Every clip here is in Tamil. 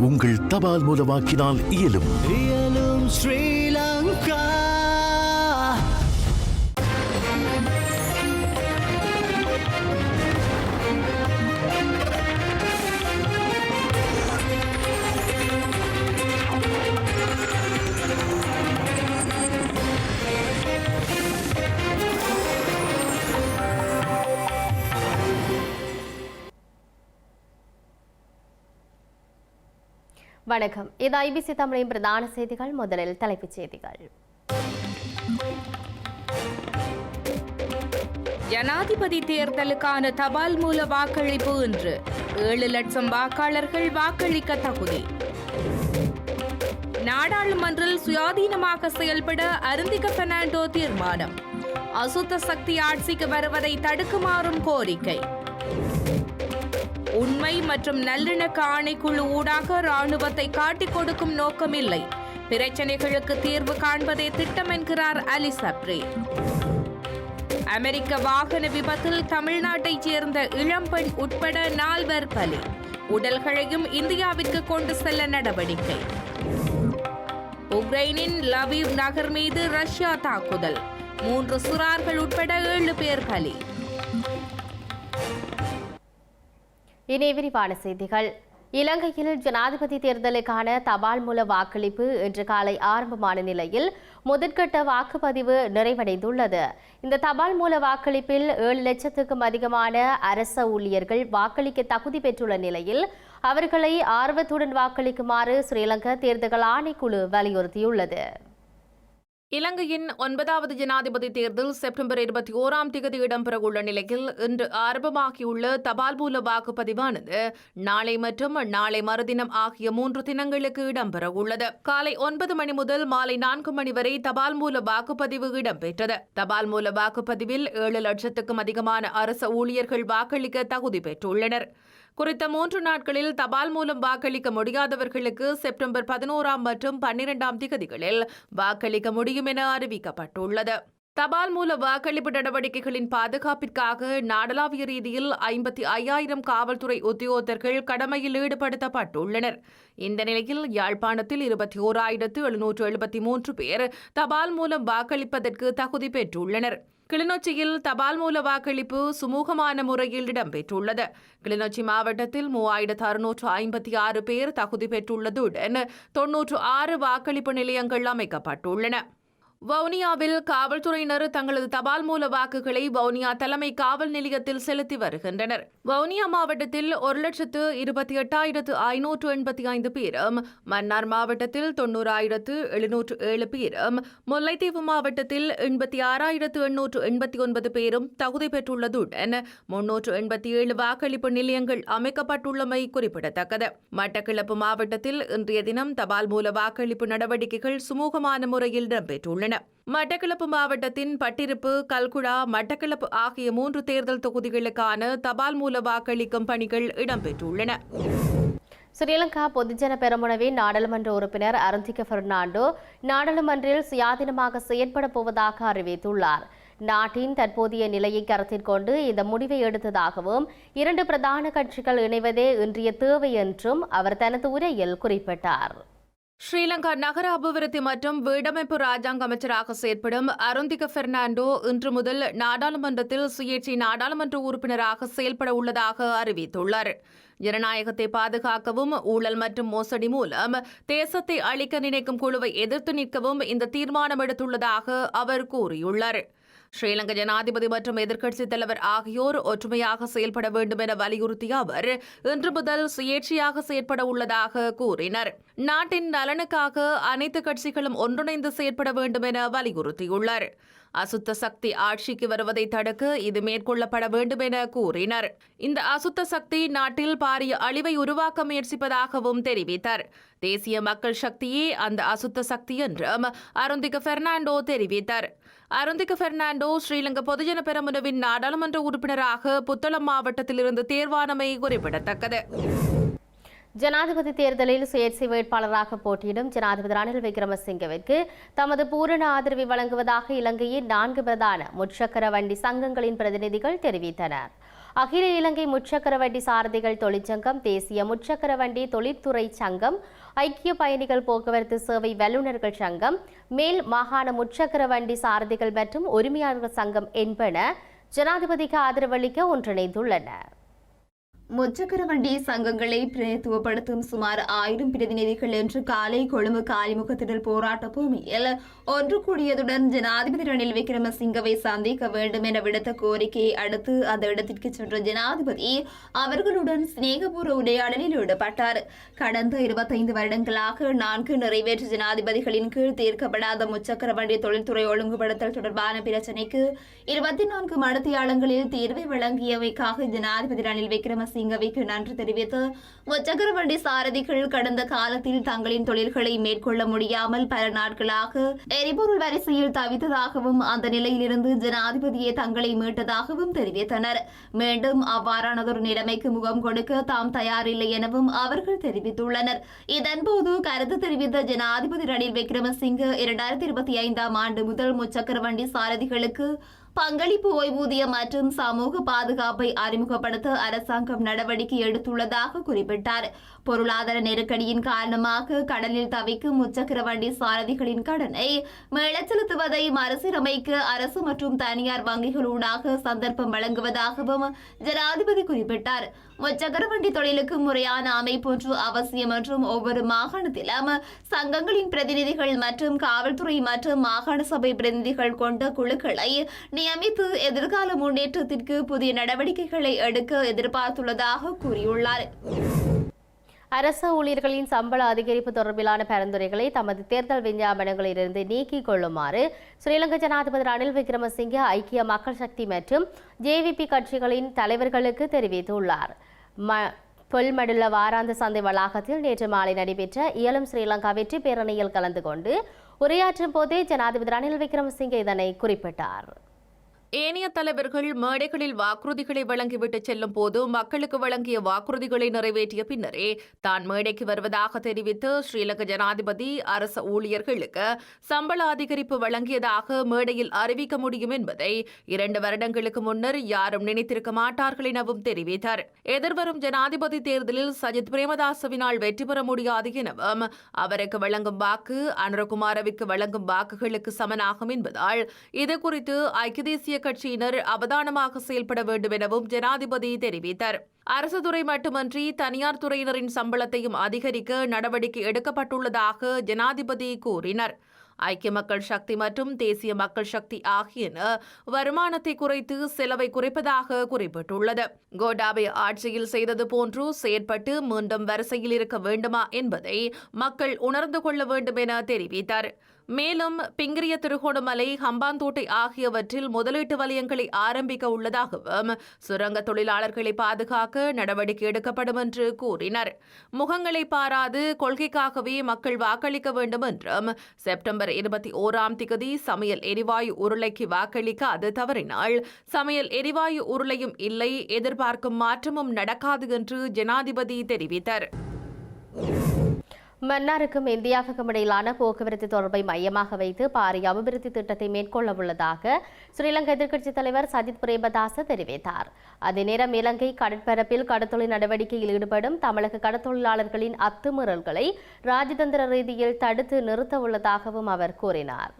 உங்கள் தபால் மூலமாக்கினால் இயலும். இயலும் வணக்கம். இது ஐபிசி தமிழின் பிரதான செய்திகள். முதலில் தலைப்புச் செய்திகள். ஜனாதிபதி தேர்தலுக்கான தபால் மூல வாக்களிப்பு இன்று. ஏழு லட்சம் வாக்காளர்கள் வாக்களிக்க தகுதி. நாடாளுமன்றில் சுயாதீனமாக செயல்பட அருந்திக பெர்னாண்டோ தீர்மானம். அசுத்த சக்தி ஆட்சிக்கு வருவதை தடுக்குமாறும் கோரிக்கை. உண்மை மற்றும் நல்லிணக்க ஆணைக்குழு ஊடாக ராணுவத்தை காட்டிக் கொடுக்கும் நோக்கமில்லை. பிரச்சனைகளுக்கு தீர்வு காண்பதே திட்டம் என்கிறார் அலி சப்ரி. அமெரிக்க வாகன விபத்தில் தமிழ்நாட்டைச் சேர்ந்த இளம்பெண் உட்பட நால்வர் பலி. உடல்களையும் இந்தியாவிற்கு கொண்டு செல்ல நடவடிக்கை. உக்ரைனின் லவீவ் நகர் மீது ரஷ்யா தாக்குதல். மூன்று சுறார்கள் உட்பட ஏழு பேர் பலி. இனி விரிவான செய்திகள். இலங்கையில் ஜனாதிபதி தேர்தலுக்கான தபால் மூல வாக்களிப்பு இன்று காலை ஆரம்பமான நிலையில் முதற்கட்ட வாக்குப்பதிவு நிறைவடைந்துள்ளது. இந்த தபால் மூல வாக்களிப்பில் ஏழு லட்சத்துக்கும் அதிகமான அரச ஊழியர்கள் வாக்களிக்க தகுதி பெற்றுள்ள நிலையில் அவர்களை ஆர்வத்துடன் வாக்களிக்குமாறு ஸ்ரீலங்கா தேர்தல் ஆணைக்குழு வலியுறுத்தியுள்ளது. இலங்கையின் ஒன்பதாவது ஜனாதிபதி தேர்தல் செப்டம்பர் இருபத்தி ஓராம் தேதி இடம்பெறவுள்ள நிலையில் இன்று ஆரம்பமாகியுள்ள தபால் மூல வாக்குப்பதிவானது நாளை மற்றும் நாளை மறுதினம் ஆகிய மூன்று தினங்களுக்கு இடம்பெறவுள்ளது. காலை ஒன்பது மணி முதல் மாலை நான்கு மணி வரை தபால் மூல வாக்குப்பதிவு இடம்பெற்றது. தபால் மூல வாக்குப்பதிவில் ஏழு லட்சத்துக்கும் அதிகமான அரச ஊழியர்கள் வாக்களிக்க தகுதி பெற்றுள்ளனர். குறித்த மூன்று நாட்களில் தபால் மூலம் வாக்களிக்க முடியாதவர்களுக்கு செப்டம்பர் பதினோராம் மற்றும் பன்னிரெண்டாம் திகதிகளில் வாக்களிக்க முடியும் என அறிவிக்கப்பட்டுள்ளது. தபால் மூல வாக்களிப்பு நடவடிக்கைகளின் பாதுகாப்பிற்காக நாடளாவிய ரீதியில் ஐம்பத்தி ஐயாயிரம் காவல்துறை உத்தியோகத்தர்கள் கடமையில் ஈடுபடுத்தப்பட்டுள்ளனர். இந்த நிலையில் யாழ்ப்பாணத்தில் இருபத்தி ஓராயிரத்து எழுநூற்று எழுபத்தி மூன்று பேர் தபால் மூலம் வாக்களிப்பதற்கு தகுதி பெற்றுள்ளனர். கிளிநொச்சியில் தபால் மூல வாக்களிப்பு சுமூகமான முறையில் இடம்பெற்றுள்ளது. கிளிநொச்சி மாவட்டத்தில் மூவாயிரத்து அறுநூற்று ஐம்பத்தி ஆறு பேர் தகுதி பெற்றுள்ளதுடன் தொன்னூற்று ஆறு வாக்களிப்பு நிலையங்கள் அமைக்கப்பட்டுள்ளன. வவுனியாவில் காவல்துறையினர் தங்களது தபால் மூல வாக்குகளை வவுனியா தலைமை காவல் நிலையத்தில் செலுத்தி வருகின்றனர். வவுனியா மாவட்டத்தில் ஒரு லட்சத்து இருபத்தி எட்டாயிரத்து ஐநூற்று எண்பத்தி ஐந்து பேரும் மன்னார் மாவட்டத்தில் தொண்ணூறாயிரத்து எழுநூற்று ஏழு பேரும் முல்லைத்தீவு மாவட்டத்தில் எண்பத்தி ஆறாயிரத்து எண்ணூற்று எண்பத்தி ஒன்பது பேரும் தகுதி பெற்றுள்ளதுடன் முன்னூற்று எண்பத்தி ஏழு வாக்களிப்பு நிலையங்கள் அமைக்கப்பட்டுள்ளமை குறிப்பிடத்தக்கது. மட்டக்கிழப்பு மாவட்டத்தில் இன்றைய தினம் தபால் மூல வாக்களிப்பு நடவடிக்கைகள் சுமூகமான முறையில் இடம்பெற்றுள்ளன. மட்டக்களப்பு மாவட்டத்தின் பட்டிருப்பு கல்குடா மட்டக்களப்பு ஆகிய மூன்று தேர்தல் தொகுதிகளுக்கான தபால் மூல வாக்களிக்கும் பணிகள் இடம்பெற்றுள்ளன. ஸ்ரீலங்கா பொதுஜன பெரமுனவின் நாடாளுமன்ற உறுப்பினர் அருந்திக பெர்னாண்டோ நாடாளுமன்றில் சுயாதீனமாக செயற்பட போவதாக அறிவித்துள்ளார். நாட்டின் தற்போதைய நிலையை கருத்தில் கொண்டு இந்த முடிவை எடுத்ததாகவும் இரண்டு பிரதான கட்சிகள் இணைவதே இன்றைய தேவை என்றும் அவர் தனது உரையில் குறிப்பிட்டார். ஸ்ரீலங்கா நகர அபிவிருத்தி மற்றும் வீடமைப்பு ராஜாங்க அமைச்சராக செயற்படும் அருந்திக பெர்னாண்டோ இன்று முதல் நாடாளுமன்றத்தில் சுயேட்சை நாடாளுமன்ற உறுப்பினராக செயல்பட உள்ளதாக அறிவித்துள்ளார். ஜனநாயகத்தை பாதுகாக்கவும் ஊழல் மற்றும் மோசடி மூலம் தேசத்தை அழிக்க நினைக்கும் குழுவை எதிர்த்து நிற்கவும் இந்த தீர்மானம் எடுத்துள்ளதாக அவர் கூறியுள்ளார். ஸ்ரீலங்கா ஜனாதிபதி மற்றும் எதிர்க்கட்சித் தலைவர் ஆகியோர் ஒற்றுமையாக செயல்பட வேண்டும் என வலியுறுத்திய அவர் இன்று முதல் சுயேட்சையாக செயற்பட உள்ளதாக கூறினார். நாட்டின் நலனுக்காக அனைத்து கட்சிகளும் ஒன்றிணைந்து செயற்பட வேண்டும் என வலியுறுத்தியுள்ளார். அசுத்த சக்தி ஆட்சிக்கு வருவதை தடுக்க இது மேற்கொள்ளப்பட வேண்டும் என கூறினார். இந்த அசுத்த சக்தி நாட்டில் பாரிய அழிவை உருவாக்க முயற்சிப்பதாகவும் தெரிவித்தார். தேசிய மக்கள் சக்தியே அந்த அசுத்த சக்தி என்றும் அருந்திக பெர்னாண்டோ தெரிவித்தார். அருந்திக பெர்னாண்டோ ஸ்ரீலங்கா பொதுஜன பெரமுனவின் நாடாளுமன்ற உறுப்பினராக புத்தளம் மாவட்டத்திலிருந்து தேர்வானமை குறிப்பிடத்தக்கது. ஜனாதிபதி தேர்தலில் சுயேட்சை வேட்பாளராக போட்டியிடும் ஜனாதிபதி ரணில் விக்ரமசிங்கவிற்கு தமது பூரண ஆதரவை வழங்குவதாக இலங்கையின் நான்கு பிரதான முச்சக்கர வண்டி சங்கங்களின் பிரதிநிதிகள் தெரிவித்தனர். அகில இலங்கை முச்சக்கர வண்டி சாரதிகள் தொழிற்சங்கம் தேசிய முச்சக்கர வண்டி தொழிற்துறை சங்கம் ஐக்கிய பயணிகள் போக்குவரத்து சேவை வல்லுநர்கள் சங்கம் மேல் மாகாண முச்சக்கர வண்டி சாரதிகள் மற்றும் உரிமையாளர்கள் சங்கம் என்பன ஜனாதிபதிக்கு ஆதரவளிக்க ஒன்றிணைந்துள்ளன. முச்சக்கர வண்டி சங்கங்களை பிரதித்துவப்படுத்தும் சுமார் ஆயிரம் பிரதிநிதிகள் இன்று காலை கொழும்பு காலிமுகத்திடல் போராட்ட பூமியில் ஒன்று கூடியதுடன் ஜனாதிபதி ரணில் விக்ரமசிங்கவை சந்திக்க வேண்டும் என விடுத்த கோரிக்கையை அடுத்து அந்த இடத்திற்கு சென்ற ஜனாதிபதி அவர்களுடன் சிநேகபூர்வ உரையாடலில் ஈடுபட்டார். கடந்த இருபத்தைந்து வருடங்களாக நான்கு நிறைவேற்று ஜனாதிபதிகளின் கீழ் தீர்க்கப்படாத முச்சக்கர வண்டி தொழில்துறை ஒழுங்குபடுத்தல் தொடர்பான பிரச்சினைக்கு இருபத்தி நான்கு மடத்தியாளங்களில் தீர்வை வழங்கியவைக்காக ஜனாதிபதி ரணில் விக்ரமசிங்க சிங்கவிக்கு நன்றி தெரிவித்து முச்சக்கர சாரதிகள் கடந்த காலத்தில் தங்களின் தொழில்களை மேற்கொள்ள முடியாமல் பல நாட்களாக எரிபொருள் வரிசையில் தவித்ததாகவும் அந்த நிலையிலிருந்து ஜனாதிபதியே தங்களை மீட்டதாகவும் தெரிவித்தனர். மீண்டும் அவ்வாறானதொரு நிலைமைக்கு முகம் கொடுக்க தாம் தயாரில்லை எனவும் அவர்கள் தெரிவித்துள்ளனர். இதன்போது கருத்து தெரிவித்த ஜனாதிபதி ரணில் விக்ரமசிங்க இரண்டாயிரத்தி இருபத்தி ஐந்தாம் ஆண்டு முதல் முச்சக்கர வண்டி சாரதிகளுக்கு பங்களிப்பு ஓய்வூதியம் மற்றும் சமூக பாதுகாப்பை அறிமுகப்படுத்த அரசாங்கம் நடவடிக்கை எடுத்துள்ளதாக குறிப்பிட்டார். பொருளாதார நெருக்கடியின் காரணமாக கடலில் தவிக்கும் முச்சக்கர வண்டி சாரதிகளின் கடனை மீளச் செலுத்துவதை மறுசீரமைக்க அரசு மற்றும் தனியார் வங்கிகளூடாக சந்தர்ப்பம் வழங்குவதாகவும் ஜனாதிபதி குறிப்பிட்டார். முச்சக்கரவண்டி தொழிலுக்கு முறையான அமைப்பொன்று அவசியம் என்றும் ஒவ்வொரு மாகாணத்திலும் சங்கங்களின் பிரதிநிதிகள் மற்றும் காவல்துறை மற்றும் மாகாண சபை பிரதிநிதிகள் கொண்ட குழுக்களை நியமித்து எதிர்கால முன்னேற்றத்திற்கு புதிய நடவடிக்கைகளை எடுக்க எதிர்பார்த்துள்ளதாக கூறியுள்ளார். அரசு ஊழியர்களின் சம்பள அதிகரிப்பு தொடர்பிலான பரிந்துரைகளை தமது தேர்தல் விஞ்ஞாபனங்களிலிருந்து நீக்கிக் கொள்ளுமாறு ஸ்ரீலங்கா ஜனாதிபதி ரணில் விக்ரமசிங்கே ஐக்கிய மக்கள் சக்தி மற்றும் ஜேவிபி கட்சிகளின் தலைவர்களுக்கு தெரிவித்துள்ளார். ம பொல்மடுள்ள வாராந்த சந்தை வளாகத்தில் நேற்று மாலை நடைபெற்ற இயலும் ஸ்ரீலங்கா வெற்றி பேரணியில் கலந்து கொண்டு உரையாற்றும் போதே ஜனாதிபதி ரணில் விக்ரமசிங்கே இதனை குறிப்பிட்டார். ஏனைய தலைவர்கள் மேடைகளில் வாக்குறுதிகளை வழங்கிவிட்டு செல்லும் போது மக்களுக்கு வழங்கிய வாக்குறுதிகளை நிறைவேற்றிய பின்னரே தான் மேடைக்கு வருவதாக தெரிவித்து ஸ்ரீலங்கா ஜனாதிபதி அரச ஊழியர்களுக்கு சம்பள அதிகரிப்பு வழங்கியதாக மேடையில் அறிவிக்க முடியும் என்பதை இரண்டு வருடங்களுக்கு முன்னர் யாரும் நினைத்திருக்க மாட்டார்கள் எனவும் தெரிவித்தார். எதிர்வரும் ஜனாதிபதி தேர்தலில் சஜித் பிரேமதாசவினால் வெற்றி பெற முடியாது எனவும் அவருக்கு வழங்கும் வாக்கு அனுரகுமாரவிற்கு வழங்கும் வாக்குகளுக்கு சமனாகும் என்பதால் இது குறித்து ஐக்கிய தேசிய கட்சியினர் அவதானமாக செயல்பட வேண்டும் எனவும் ஜனாதிபதி தெரிவித்தார். அரசு துறை மட்டுமன்றி தனியார் துறையினரின் சம்பளத்தையும் அதிகரிக்க நடவடிக்கை எடுக்கப்பட்டுள்ளதாக ஜனாதிபதி கூறினார். ஐக்கிய மக்கள் சக்தி மற்றும் தேசிய மக்கள் சக்தி ஆகியன வருமானத்தை குறைத்து செலவை குறைப்பதாக குறிப்பிட்டுள்ளது. கோடாபே ஆட்சியில் செய்தது போன்று செயற்பட்டு மீண்டும் வரிசையில் இருக்க வேண்டுமா என்பதை மக்கள் உணர்ந்து கொள்ள வேண்டும் என தெரிவித்தார். மேலும் பிங்கிரிய திருகோணமலை ஹம்பாந்தோட்டை ஆகியவற்றில் முதலீட்டு வலயங்களை ஆரம்பிக்க உள்ளதாகவும் சுரங்க தொழிலாளர்களை பாதுகாக்க நடவடிக்கை எடுக்கப்படும் என்று கூறினர். முகங்களை பாராது கொள்கைக்காகவே மக்கள் வாக்களிக்க வேண்டும் என்றும் செப்டம்பர் இருபத்தி ஓராம் திகதி சமையல் எரிவாயு உருளைக்கு வாக்களிக்க அது தவறினால் சமையல் எரிவாயு உருளையும் இல்லை எதிர்பார்க்கும் மாற்றமும் நடக்காது என்று ஜனாதிபதி தெரிவித்தார். மன்னாருக்கும் இந்தியாவுக்கும் இடையிலான போக்குவரத்து தொடர்பை மையமாக வைத்து பாரிய அபிவிருத்தி திட்டத்தை மேற்கொள்ள உள்ளதாக ஸ்ரீலங்கா எதிர்க்கட்சித் தலைவர் சஜித் பிரேமதாச தெரிவித்தார். அதே நேரம் இலங்கை கடற்பரப்பில் கடத்தொழில் நடவடிக்கையில் ஈடுபடும் தமிழக கடத்தொழிலாளர்களின் அத்துமீறல்களை ராஜதந்திர ரீதியில் தடுத்து நிறுத்த உள்ளதாகவும் அவர் கூறினார்.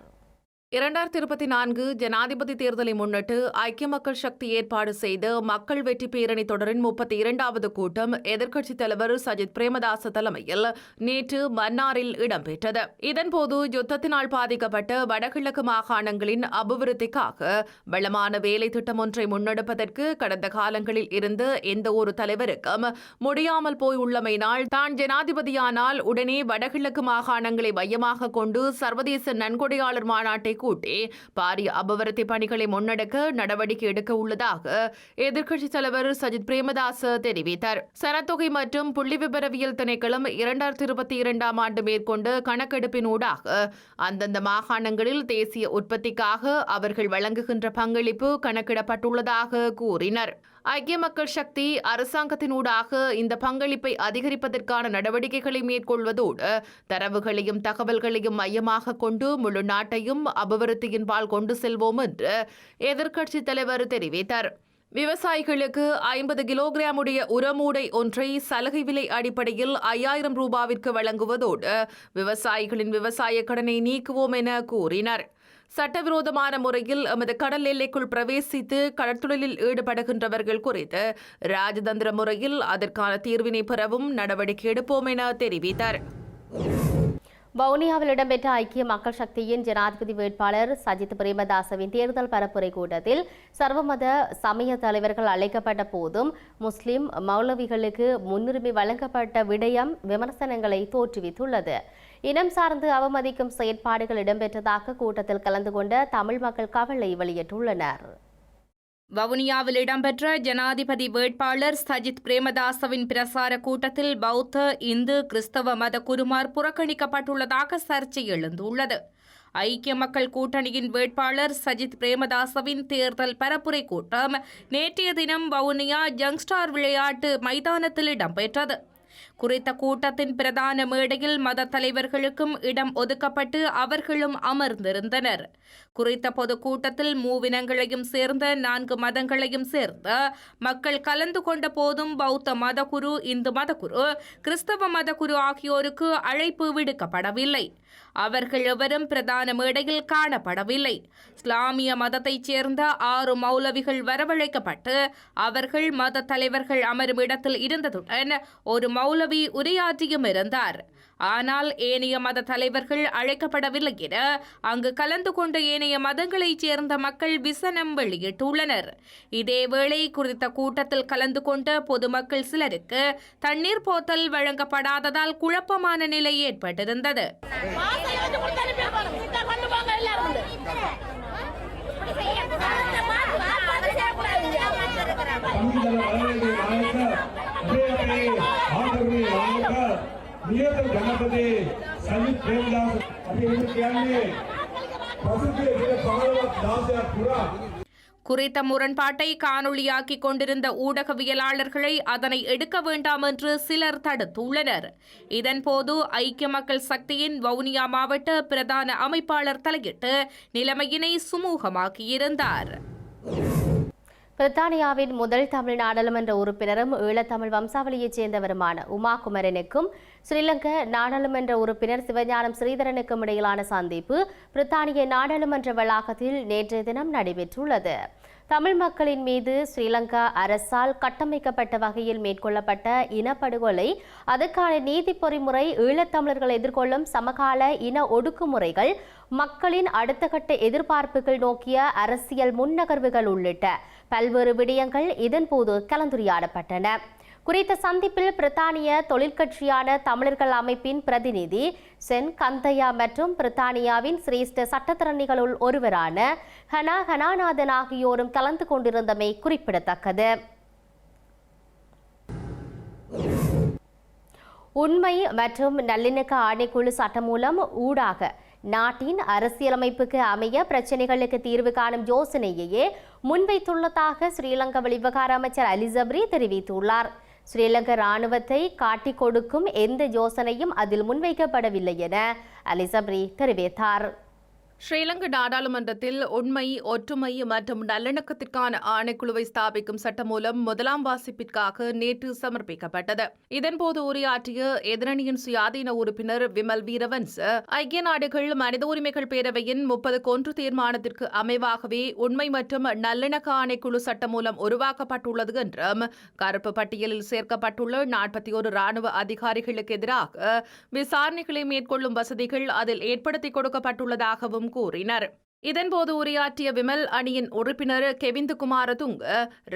இரண்டாயிரத்தி இருபத்தி நான்கு ஜனாதிபதி தேர்தலை முன்னிட்டு ஐக்கிய மக்கள் சக்தி ஏற்பாடு செய்த மக்கள் வெற்றி பேரணி தொடரின் முப்பத்தி இரண்டாவது கூட்டம் எதிர்க்கட்சித் தலைவர் சஜித் பிரேமதாச தலைமையில் நேற்று மன்னாரில் இடம்பெற்றது. இதன்போது யுத்தத்தினால் பாதிக்கப்பட்ட வடகிழக்கு மாகாணங்களின் அபிவிருத்திக்காக வளமான வேலை திட்டம் ஒன்றை முன்னெடுப்பதற்கு கடந்த காலங்களில் இருந்து எந்த ஒரு தலைவருக்கும் முடியாமல் போய் உள்ளமையினால் தான் ஜனாதிபதியானால் உடனே வடகிழக்கு மாகாணங்களை மையமாக கொண்டு சர்வதேச நன்கொடையாளர் மாநாட்டை கூட்டி பாரிய அபவரத்தி பணிகளை முன்னெடுக்க நடவடிக்கை எடுக்க உள்ளதாக எதிர்க்கட்சி தலைவர் சஜித் பிரேமதாஸ் தெரிவித்தார். சனத்தொகை மற்றும் புள்ளி விபரவியல் திணைக்களம் இரண்டாயிரத்தி இருபத்தி இரண்டாம் ஆண்டு மேற்கொண்ட கணக்கெடுப்பினூடாக அந்தந்த மாகாணங்களில் தேசிய உற்பத்திக்காக அவர்கள் வழங்குகின்ற பங்களிப்பு கணக்கிடப்பட்டுள்ளதாக கூறினர். ஐக்கிய மக்கள் சக்தி அரசாங்கத்தினூடாக இந்த பங்களிப்பை அதிகரிப்பதற்கான நடவடிக்கைகளை மேற்கொள்வதோடு தரவுகளையும் தகவல்களையும் மையமாக கொண்டு முழு நாட்டையும் அபிவிருத்தியின் பால் கொண்டு செல்வோம் என்று எதிர்க்கட்சித் தலைவர் தெரிவித்தார். விவசாயிகளுக்கு ஐம்பது கிலோகிராம் உடைய உரமூடை ஒன்றை சலுகை விலை அடிப்படையில் ஐயாயிரம் ரூபாவிற்கு வழங்குவதோடு விவசாயிகளின் விவசாய கடனை நீக்குவோம் என கூறினார். சட்டவிரோதமான முறையில் எமது கடல் எல்லைக்குள் பிரவேசித்து கடற்தொழிலில் ஈடுபடுகின்றவர்கள் குறித்து ராஜதந்திர முறையில் அதற்கான தீர்வினை பெறவும் நடவடிக்கை எடுப்போம் என தெரிவித்தார். வவுனியாவில் இடம்பெற்ற ஐக்கிய மக்கள் சக்தியின் ஜனாதிபதி வேட்பாளர் சஜித் பிரேமதாசவின் தேர்தல் பரப்புரை கூட்டத்தில் சர்வமத சமய தலைவர்கள் அழைக்கப்பட்ட போதும் முஸ்லிம் மௌலவிகளுக்கு முன்னுரிமை வழங்கப்பட்ட விடயம் விமர்சனங்களை தோற்றுவித்துள்ளது. இனம் சார்ந்து அவமதிக்கும் செயற்பாடுகள் இடம்பெற்றதாக கூட்டத்தில் கலந்து கொண்ட தமிழ் மக்கள் கவலை வெளியிட்டுள்ளனர். வவுனியாவில் இடம்பெற்ற ஜனாதிபதி வேட்பாளர் சஜித் பிரேமதாசவின் பிரசார கூட்டத்தில் பௌத்த இந்து கிறிஸ்தவ மத குருமார் புறக்கணிக்கப்பட்டுள்ளதாக சர்ச்சை எழுந்துள்ளது. ஐக்கிய மக்கள் கூட்டணியின் வேட்பாளர் சஜித் பிரேமதாசவின் தேர்தல் பரப்புரை கூட்டம் நேற்றைய தினம் வவுனியா ஜங்ஸ்டார் விளையாட்டு மைதானத்தில் இடம்பெற்றது. குறித்த கூட்டத்தின் பிரதான மேடையில் மத தலைவர்களுக்கும் இடம் ஒதுக்கப்பட்டு அவர்களும் அமர்ந்திருந்தனர். குறித்த பொதுக்கூட்டத்தில் மூவினங்களையும் சேர்ந்த நான்கு மதங்களையும் சேர்ந்த மக்கள் கலந்து கொண்ட போதும் பௌத்த மதகுரு இந்து மதகுரு கிறிஸ்தவ மதகுரு ஆகியோருக்கு அழைப்பு விடுக்கப்படவில்லை. அவர்கள் எவரும் பிரதான மேடையில் காணப்படவில்லை. இஸ்லாமிய மதத்தைச் சேர்ந்த ஆறு மௌலவிகள் வரவழைக்கப்பட்டு அவர்கள் மத தலைவர்கள் அமரும் இடத்தில் இருந்ததுடன் ஒரு மௌலவி உரையாற்றியும் இருந்தார். ஆனால் ஏனைய மத தலைவர்கள் அழைக்கப்படவில்லை என அங்கு கலந்து கொண்ட ஏனைய மதங்களைச் சேர்ந்த மக்கள் விசனம் வெளியிட்டுள்ளனர். இதேவேளை குறித்த கூட்டத்தில் கலந்து கொண்ட பொதுமக்கள் சிலருக்கு தண்ணீர் போத்தல் வழங்கப்படாததால் குழப்பமான நிலை ஏற்பட்டிருந்தது. నియోజక గణపతి సందీప్ ప్రేమదాస్ குறித்த முரண்பாட்டை காணொளியாக்கிக் கொண்டிருந்த ஊடகவியலாளர்களை அதனை எடுக்க வேண்டாம் என்று சிலர் தடுத்துள்ளனர். இதன்போது ஐக்கிய மக்கள் சக்தியின் வவுனியா மாவட்ட பிரதான அமைப்பாளர் தலையிட்டு நிலைமையினை சுமூகமாக்கியிருந்தார். பிரித்தானியாவின் முதல் தமிழ் நாடாளுமன்ற உறுப்பினரும் ஈழத்தமிழ் வம்சாவளியைச் சேர்ந்தவருமான உமா குமரனுக்கும் ஸ்ரீலங்கா நாடாளுமன்ற உறுப்பினர் சிவஞானம் ஸ்ரீதரனுக்கும் இடையிலான சந்திப்பு பிரித்தானிய நாடாளுமன்ற வளாகத்தில் நேற்றைய தினம் நடைபெற்றுள்ளது. தமிழ் மக்களின் மீது ஸ்ரீலங்கா அரசால் கட்டமைக்கப்பட்ட வகையில் மேற்கொள்ளப்பட்ட இனப்படுகொலை அதற்கான நீதி பொறிமுறை ஈழத்தமிழர்கள் எதிர்கொள்ளும் சமகால இன ஒடுக்குமுறைகள் மக்களின் அடுத்த கட்ட எதிர்பார்ப்புகள் நோக்கிய அரசியல் முன்னகர்வுகள் உள்ளிட்ட பல்வேறு விடயங்கள் இதன்போது கலந்துரையாடப்பட்டன. குறித்த சந்திப்பில் பிரித்தானிய தொழிற்கட்சியான தமிழர்கள் அமைப்பின் பிரதிநிதி சென் கந்தையா மற்றும் பிரித்தானியாவின் சிரேஷ்ட சட்டத்திறனிகளுள் ஒருவரான ஹனா ஹனாநாதன் ஆகியோரும் கலந்து கொண்டிருந்தமை குறிப்பிடத்தக்கது. உண்மை மற்றும் நல்லிணக்க ஆணைக்குழு சட்டம் மூலம் ஊடாக நாட்டின் அரசியலமைப்புக்கு அமைய பிரச்சினைகளுக்கு தீர்வு காணும் யோசனையையே முன்வைத்துள்ளதாக ஸ்ரீலங்கா வெளிவிவகார அமைச்சர் அலிசப்ரி தெரிவித்துள்ளார். ஸ்ரீலங்கா ராணுவத்தை காட்டிக் கொடுக்கும் எந்த யோசனையும் அதில் முன்வைக்கப்படவில்லை என அலிசப்ரி தெரிவித்தார். ஸ்ரீலங்கா நாடாளுமன்றத்தில் உண்மை ஒற்றுமை மற்றும் நல்லிணக்கத்திற்கான ஆணைக்குழுவை ஸ்தாபிக்கும் சட்டம் மூலம் முதலாம் வாசிப்பிற்காக நேற்று சமர்ப்பிக்கப்பட்டது. இதன்போது உரையாற்றிய எதிரணியின் சுயாதீன உறுப்பினர் விமல் வீரவன்ஸ் ஐக்கிய நாடுகள் மனித உரிமைகள் பேரவையின் முப்பது கொன்று தீர்மானத்திற்கு அமைவாகவே உண்மை மற்றும் நல்லிணக்க ஆணைக்குழு சட்டம் மூலம் உருவாக்கப்பட்டுள்ளது என்றும் கருப்பு பட்டியலில் சேர்க்கப்பட்டுள்ள நாற்பத்தி ஒரு ராணுவ அதிகாரிகளுக்கு எதிராக விசாரணைகளை மேற்கொள்ளும் வசதிகள் அதில் ஏற்படுத்தி கொடுக்கப்பட்டுள்ளதாகவும் கூறினர். இதன்போது உரையாற்றிய விமல் அணியின் உறுப்பினர் கெவிந்து குமாரதுங்க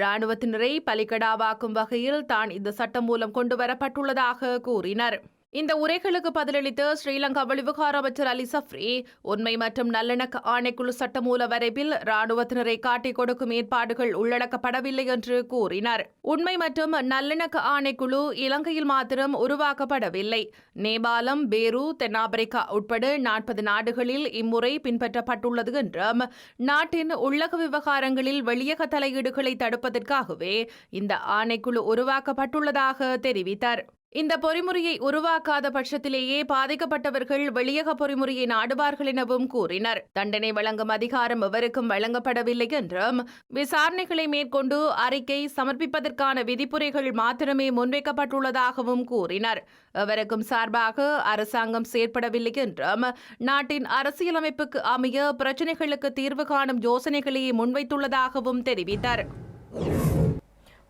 ராணுவத்தினரை பலிக்கடாவாக்கும் வகையில் தான் இந்த சட்டம் மூலம் கொண்டு வரப்பட்டுள்ளதாக கூறினர். இந்த உரைகளுக்கு பதிலளித்த ஸ்ரீலங்கா வெளிவிவகார அமைச்சர் அலி சஃப்ரி உண்மை மற்றும் நல்லிணக்க ஆணைக்குழு சட்டமூல வரைவில் ராணுவத்தினரை காட்டிக் கொடுக்கும் ஏற்பாடுகள் உள்ளடக்கப்படவில்லை என்று கூறினார். உண்மை மற்றும் நல்லிணக்க ஆணைக்குழு இலங்கையில் மாத்திரம் உருவாக்கப்படவில்லை. நேபாளம் பேரு தென்னாப்பிரிக்கா உட்பட நாற்பது நாடுகளில் இம்முறை பின்பற்றப்பட்டுள்ளது என்றும் நாட்டின் உள்ளக விவகாரங்களில் வெளியக தலையீடுகளை தடுப்பதற்காகவே இந்த ஆணைக்குழு உருவாக்கப்பட்டுள்ளதாக தெரிவித்தார். இந்த பொறிமுறையை உருவாக்காத பட்சத்திலேயே பாதிக்கப்பட்டவர்கள் வெளியக பொறிமுறையை நாடுவார்கள் எனவும் கூறினர். தண்டனை வழங்கும் அதிகாரம் எவருக்கும் வழங்கப்படவில்லை என்றும் விசாரணைகளை மேற்கொண்டு அறிக்கை சமர்ப்பிப்பதற்கான விதிப்புரைகள் மாத்திரமே முன்வைக்கப்பட்டுள்ளதாகவும் கூறினர். எவருக்கும் சார்பாக அரசாங்கம் செயற்படவில்லை என்றும் நாட்டின் அரசியலமைப்புக்கு அமைய பிரச்சினைகளுக்கு தீர்வு காணும் யோசனைகளையே முன்வைத்துள்ளதாகவும் தெரிவித்தார்.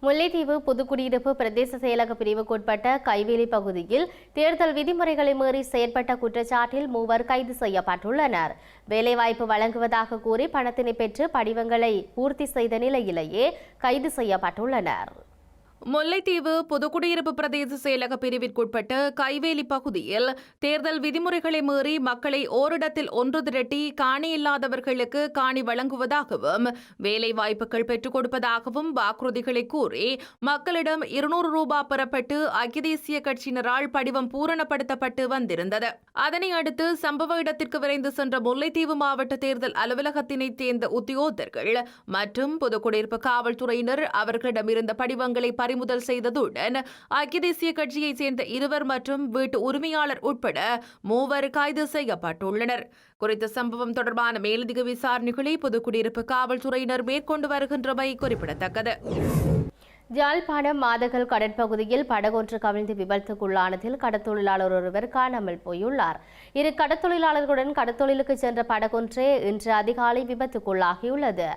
முல்லைத்தீவு புதுக்குடியிருப்பு பிரதேச செயலக பிரிவுக்குட்பட்ட கைவேலி பகுதியில் தேர்தல் விதிமுறைகளை மீறி செயற்பட்ட குற்றச்சாட்டில் மூவர் கைது செய்யப்பட்டுள்ளனர். வேலைவாய்ப்பு வழங்குவதாக கூறி பணத்தினை பெற்று படிவங்களை பூர்த்தி செய்த நிலையிலேயே கைது செய்யப்பட்டுள்ளனர். முல்லைத்தீவு புதுக்குடியிருப்பு பிரதேச செயலக பிரிவிற்குட்பட்ட கைவேலி பகுதியில் தேர்தல் விதிமுறைகளை மீறி மக்களை ஓரிடத்தில் ஒன்று திரட்டி காணி இல்லாதவர்களுக்கு காணி வழங்குவதாகவும் வேலை வாய்ப்புகள் பெற்றுக் கொடுப்பதாகவும் வாக்குறுதிகளை கூறி மக்களிடம் இருநூறு ரூபாய் பெறப்பட்டு ஐக்கிய தேசிய கட்சியினரால் படிவம் பூரணப்படுத்தப்பட்டு வந்திருந்தது. அதனை அடுத்து சம்பவ இடத்திற்கு விரைந்து சென்ற முல்லைத்தீவு மாவட்ட தேர்தல் அலுவலகத்தினைச் சேர்ந்த உத்தியோகத்தர்கள் மற்றும் புதுக்குடியிருப்பு காவல்துறையினர் அவர்களிடமிருந்த படிவங்களை பறிமுதல் செய்ததுடன் ஐக்கிய தேசிய கட்சியைச் சேர்ந்த இருவர் மற்றும் வீட்டு உரிமையாளர் உட்பட மூவர் கைது செய்யப்பட்டுள்ளனர். குறித்த சம்பவம் தொடர்பான மேலதிக விசாரணைகளை புதுக்குடியிருப்பு காவல்துறையினர் மேற்கொண்டு வருகின்றமை குறிப்பிடத்தக்கது. யாழ்ப்பாணம் மாதகல் கடற்பகுதியில் படகொன்று கவிழ்ந்து விபத்துக்குள்ளானதில் கடத்தொழிலாளர் ஒருவர் காணாமல் போயுள்ளார். இரு கடத்தொழிலாளர்களுடன் கடத்தொழிலுக்கு சென்ற படகொன்றே இன்று அதிகாலை விபத்துக்குள்ளாகியுள்ளது.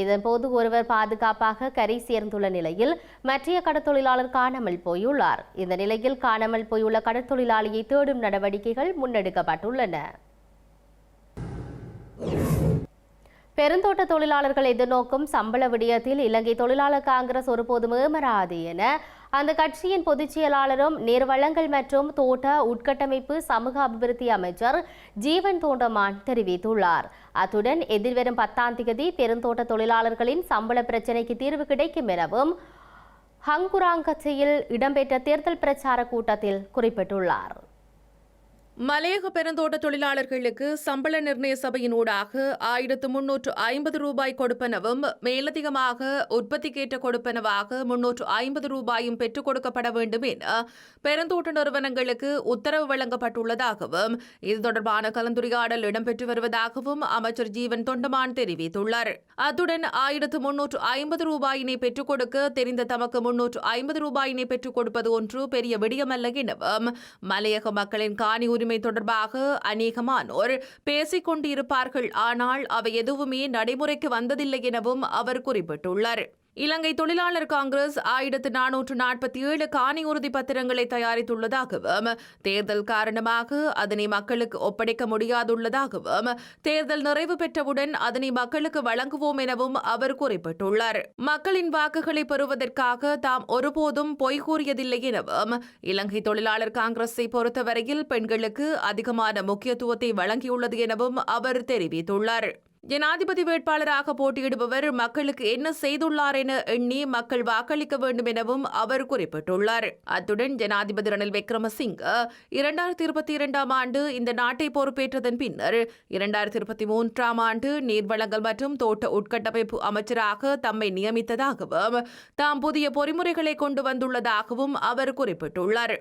இதன்போது ஒருவர் பாதுகாப்பாக கரை சேர்ந்துள்ள நிலையில் மற்றைய கடத்தொழிலாளர் காணாமல் போயுள்ளார். இந்த நிலையில் காணாமல் போயுள்ள கடற்தொழிலாளியை தேடும் நடவடிக்கைகள் முன்னெடுக்கப்பட்டுள்ளன. பெருந்தோட்ட தொழிலாளர்கள் எதிர்நோக்கும் சம்பள விடயத்தில் இலங்கை தொழிலாளர் காங்கிரஸ் ஒருபோதும் ஏமராது என அந்த கட்சியின் பொதுச் செயலாளரும் நீர்வளங்கள் மற்றும் தோட்ட உட்கட்டமைப்பு சமூக அபிவிருத்தி அமைச்சர் ஜீவன் தோண்டமான் தெரிவித்துள்ளார். அத்துடன் எதிர்வரும் பத்தாம் தேதி பெருந்தோட்ட தொழிலாளர்களின் சம்பள பிரச்சினைக்கு தீர்வு கிடைக்கும் எனவும் ஹங்குராங் கட்சியில் இடம்பெற்ற தேர்தல் பிரச்சார கூட்டத்தில் குறிப்பிட்டுள்ளார். மலையக பெருந்தோட்ட தொழிலாளர்களுக்கு சம்பள நிர்ணய சபையினூடாக ஆயிரத்து முன்னூற்று ஐம்பது ரூபாய் கொடுப்பனவும் மேலதிகமாக உற்பத்திக்கேற்ற கொடுப்பனவாக முன்னூற்று ஐம்பது ரூபாயும் பெற்றுக் கொடுக்கப்பட வேண்டும் என பெருந்தோட்ட நிறுவனங்களுக்கு உத்தரவு வழங்கப்பட்டுள்ளதாகவும் இது தொடர்பான கலந்துரையாடல் இடம்பெற்று வருவதாகவும் அமைச்சர் ஜீவன் தொண்டமான் தெரிவித்துள்ளார். அத்துடன் ஆயிரத்து முன்னூற்று ஐம்பது ரூபாயினை பெற்றுக் கொடுக்க தெரிந்த தமக்கு முன்னூற்று ஐம்பது ரூபாயினை பெற்றுக் கொடுப்பது ஒன்று பெரிய விடயமல்ல எனவும் மலையக மக்களின் காணி உரிமை தொடர்பாக அநேகமானோர் பேசிக் கொண்டிருப்பார்கள் ஆனால் அவை எதுவுமே நடைமுறைக்கு வந்ததில்லை எனவும் அவர் குறிப்பிட்டுள்ளார். இலங்கை தொழிலாளர் காங்கிரஸ் ஆயிரத்து நானூற்று நாற்பத்தி ஏழு காணி உறுதி பத்திரங்களை தயாரித்துள்ளதாகவும் தேர்தல் காரணமாக அதனை மக்களுக்கு ஒப்படைக்க முடியாதுள்ளதாகவும் தேர்தல் நிறைவு பெற்றவுடன் அதனை மக்களுக்கு வழங்குவோம் எனவும் அவர் குறிப்பிட்டுள்ளார். மக்களின் வாக்குகளை பெறுவதற்காக தாம் ஒருபோதும் பொய் கூறியதில்லை எனவும் இலங்கை தொழிலாளர் காங்கிரஸை பொறுத்தவரையில் பெண்களுக்கு அதிகமான முக்கியத்துவத்தை வழங்கியுள்ளது எனவும் அவர் தெரிவித்துள்ளார். ஜனாதிபதி வேட்பாளராக போட்டியிடுபவர் மக்களுக்கு என்ன செய்துள்ளார் என எண்ணி மக்கள் வாக்களிக்க வேண்டும் எனவும் அவர் குறிப்பிட்டுள்ளார். அத்துடன் ஜனாதிபதி ரணில் விக்ரமசிங்க இரண்டாயிரத்தி இருபத்தி இரண்டாம் ஆண்டு இந்த நாட்டை பொறுப்பேற்றதன் பின்னர் இரண்டாயிரத்தி இருபத்தி மூன்றாம் ஆண்டு நீர்வளங்கள் மற்றும் தோட்ட உட்கட்டமைப்பு அமைச்சராக தம்மை நியமித்ததாகவும் தாம் புதிய பொறிமுறைகளை கொண்டு வந்துள்ளதாகவும் அவர் குறிப்பிட்டுள்ளார்.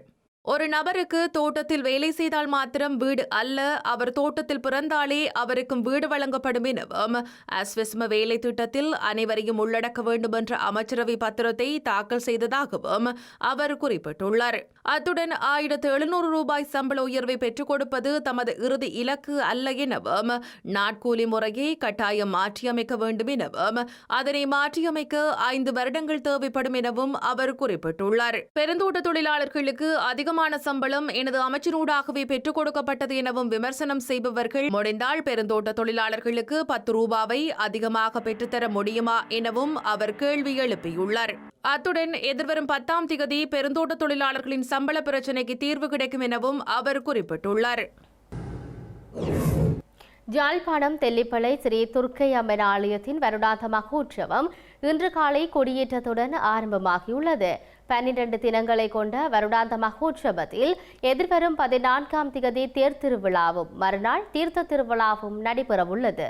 ஒரு நபருக்கு தோட்டத்தில் வேலை செய்தால் மாத்திரம் வீடு அல்ல அவர் தோட்டத்தில் பிறந்தாலே அவருக்கும் வீடு வழங்கப்படும் எனவும் அஸ்விஸ்ம வேலை திட்டத்தில் அனைவரையும் உள்ளடக்க வேண்டும் என்ற அமைச்சரவை பத்திரத்தை தாக்கல் செய்ததாகவும் அவர் குறிப்பிட்டுள்ளார். அத்துடன் ஆயிரத்து எழுநூறு ரூபாய் சம்பள உயர்வை பெற்றுக் கொடுப்பது தமது இறுதி இலக்கு அல்ல எனவும் நாட்கூலி முறையை கட்டாயம் மாற்றியமைக்க வேண்டும் எனவும் அதனை மாற்றியமைக்க ஐந்து வருடங்கள் தேவைப்படும் எனவும் அவர் குறிப்பிட்டுள்ளார். பெருந்தோட்ட தொழிலாளர்களுக்கு அதிகம் அதிகமான சம்பளம் எனது அமைச்சரூடாகவே பெற்றுக் கொடுக்கப்பட்டது எனவும் விமர்சனம் செய்பவர்கள் முடிந்தால் பெருந்தோட்ட தொழிலாளர்களுக்கு பத்து ரூபாவை அதிகமாக பெற்றுத்தர முடியுமா எனவும் அவர் கேள்வி எழுப்பியுள்ளார். அத்துடன் எதிர்வரும் பத்தாம் திகதி பெருந்தோட்ட தொழிலாளர்களின் சம்பள பிரச்சினைக்கு தீர்வு கிடைக்கும் எனவும் அவர் குறிப்பிட்டுள்ளார். யாழ்ப்பாணம் தெல்லிப்பளை ஸ்ரீ துர்க்கை அம்மன் ஆலயத்தின் வருடாந்த மகோற்சவம் இன்று காலை கொடியேற்றத்துடன் ஆரம்பமாகியுள்ளது. பன்னிரண்டு தினங்களை கொண்ட வருடாந்த மகோற்சவத்தில் எதிர்வரும் பதினான்காம் திகதி தேர்திருவிழாவும் மறுநாள் தீர்த்த திருவிழாவும் நடைபெறவுள்ளது.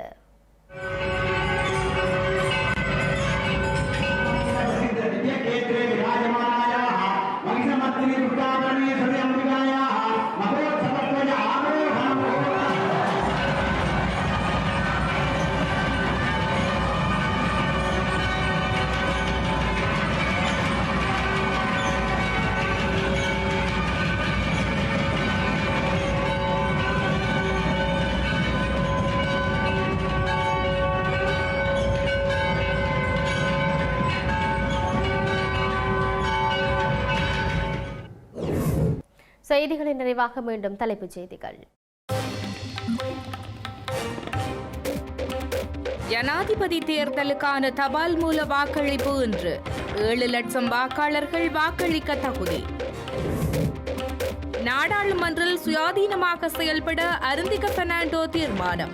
செய்திகளின் நிறைவாக மீண்டும் தலைப்புச் செய்திகள். ஜனாதிபதி தேர்தலுக்கான தபால் மூல வாக்களிப்பு இன்று. ஏழு லட்சம் வாக்காளர்கள் வாக்களிக்க தகுதி. நாடாளுமன்றில் சுயாதீனமாக செயல்பட அருந்திக பெர்னாண்டோ தீர்மானம்.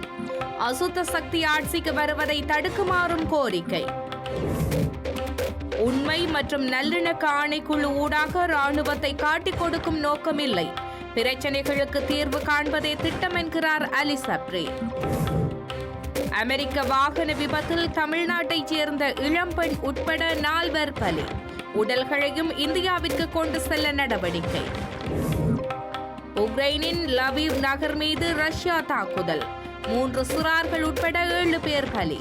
அசுத்த சக்தி ஆட்சிக்கு வருவதை தடுக்குமாறும் கோரிக்கை. உண்மை மற்றும் நல்லிணக்க ஆணைக்குழு ஊடாக ராணுவத்தை காட்டிக் கொடுக்கும் நோக்கமில்லை. பிரச்சனைகளுக்கு தீர்வு காண்பதே திட்டம் என்கிறார் அலி சப்ரே அமெரிக்க வாகன விபத்தில் தமிழ்நாட்டைச் சேர்ந்த இளம்பெண் உட்பட நால்வர் பலி. உடல்களையும் இந்தியாவிற்கு கொண்டு செல்ல நடவடிக்கை. உக்ரைனின் லவீவ் நகர் மீது ரஷ்யா தாக்குதல். மூன்று சுறார்கள் உட்பட ஏழு பேர் பலி.